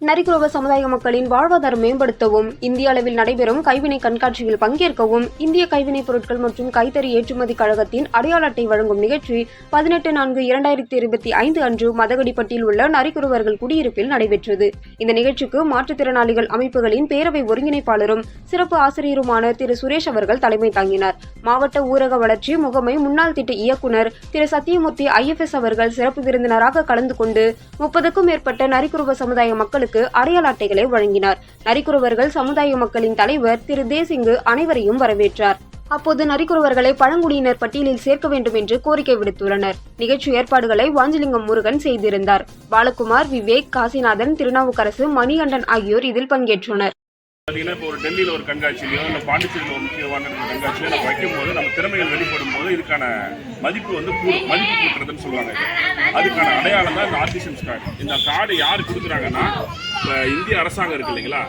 நரிக்குறவ சமுதாய மக்களின் வாழ்வாதாரம் மேம்படுத்தவும் இந்திய அளவில் நடைபெறும் கைவினை கண்காட்சியில் பங்கேற்கவும் இந்திய கைவினைப் பொருட்கள் மற்றும் கைத்தறி ஏற்றுமதி கழகத்தின் அடையாள அட்டை வழங்கும் நிகழ்ச்சி பதினெட்டு நான்கு இரண்டாயிரத்தி இருபத்தி ஐந்து அன்று மதகடிப்பட்டில் உள்ள நரிக்குறவர்கள் குடியிருப்பில் நடைபெற்றது. இந்த நிகழ்ச்சிக்கு மாற்றுத்திறனாளிகள் அமைப்புகளின் பேரவை ஒருங்கிணைப்பாளரும் சிறப்பு ஆசிரியருமான திரு. சுரேஷ் அவர்கள் தலைமை தாங்கினார். மாவட்ட ஊரக வளர்ச்சி முகமை முன்னாள் திட்ட இயக்குனர் திரு. சத்தியமூர்த்தி ஐஎஃப்எஸ் அவர்கள் சிறப்பு விருந்தினராக கலந்து கொண்டு முப்பதுக்கும் மேற்பட்ட நரிக்குறவ சமுதாய மக்களுக்கு அடையாள அட்டைகளை வழங்கினார். நரிக்குறவர்கள் சமுதாய மக்களின் தலைவர் திரு. தேசிங்கு அனைவரையும் வரவேற்றார். அப்போது நரிக்குறவர்களை பழங்குடியினர் பட்டியலில் சேர்க்க வேண்டும் என்று கோரிக்கை விடுத்துள்ளனர். நிகழ்ச்சி ஏற்பாடுகளை வாஞ்சலிங்கம் முருகன் செய்திருந்தார். பாலகுமார் விவேக் காசிநாதன் திருநாவுக்கரசு மணிகண்டன் ஆகியோர் இதில் பங்கேற்றனர். பார்த்தீங்கன்னா இப்போ ஒரு டெல்லியில் ஒரு கண்காட்சியிலையோ இல்லை பாண்டிச்சேரியில் ஒரு முக்கியமான கண்காட்சியோ நம்ம நம்ம திறமைகள் வெளிப்படும். போது இதுக்கான மதிப்பு வந்து கூடும் மதிப்பு கூட்டுறதுன்னு சொல்லுவாங்க அதுக்கான அடையாளம் தான் இந்த ஆர்டிசன்ஸ் கார்டு இந்த கார்டு யார் கொடுக்குறாங்கன்னா இப்போ இந்திய அரசாங்கம் இருக்கு இல்லைங்களா?